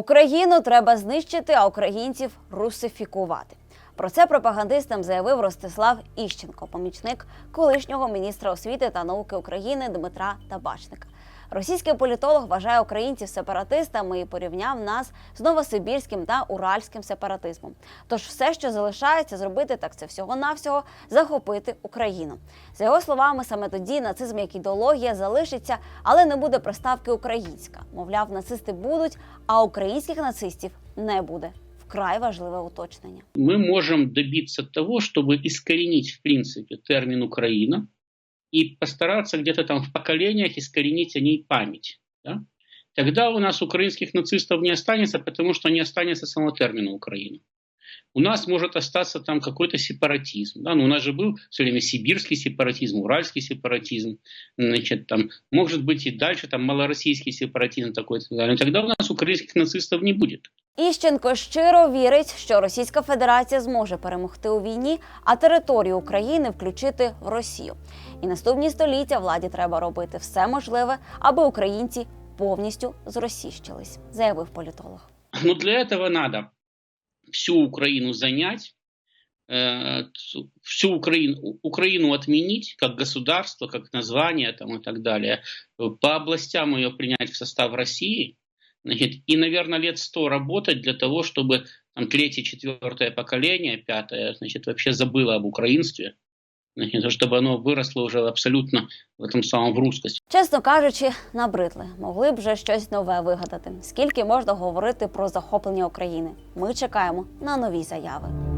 Україну треба знищити, а українців русифікувати. Про це пропагандистам заявив Ростислав Іщенко, помічник колишнього міністра освіти та науки України Дмитра Табачника. Російський політолог вважає українців сепаратистами і порівняв нас з новосибірським та уральським сепаратизмом. Тож все, що залишається зробити, так це всього-навсього захопити Україну. За його словами, саме тоді нацизм як ідеологія залишиться, але не буде приставки українська. Мовляв, нацисти будуть, а українських нацистів не буде. Вкрай важливе уточнення. мы можем добиться того, чтобы искоренить, в принципе, термин «Украина» и постараться где-то там в поколениях искоренить о ней память. да. Тогда у нас украинских нацистов не останется, потому что не останется самого термина «Украина». У нас может остаться там какой-то сепаратизм. Да? Ну, у нас же был все время сибирский сепаратизм, уральский сепаратизм. Значит, там, может быть и дальше там малороссийский сепаратизм такой. далее. Но Тогда у нас украинских нацистов не будет. Іщенко щиро вірить, що Російська Федерація зможе перемогти у війні, а територію України включити в Росію. І наступні століття владі треба робити все можливе, аби українці повністю зросійщились, заявив політолог. Но для этого надо всю Украину занять, э, всю Украину, Украину отменить как государство, как название там, и так далее, э, по областям ее принять в состав России, – значит, и, наверное, лет сто работать для того, чтобы там, третье, четвертое поколение, пятое, значит, вообще забыло об украинстве, значит, чтобы оно выросло уже абсолютно в этом самом в русскость. Чесно кажучи, набридли. Могли б вже щось нове вигадати. Скільки можна говорити про захоплення України? Ми чекаємо на нові заяви.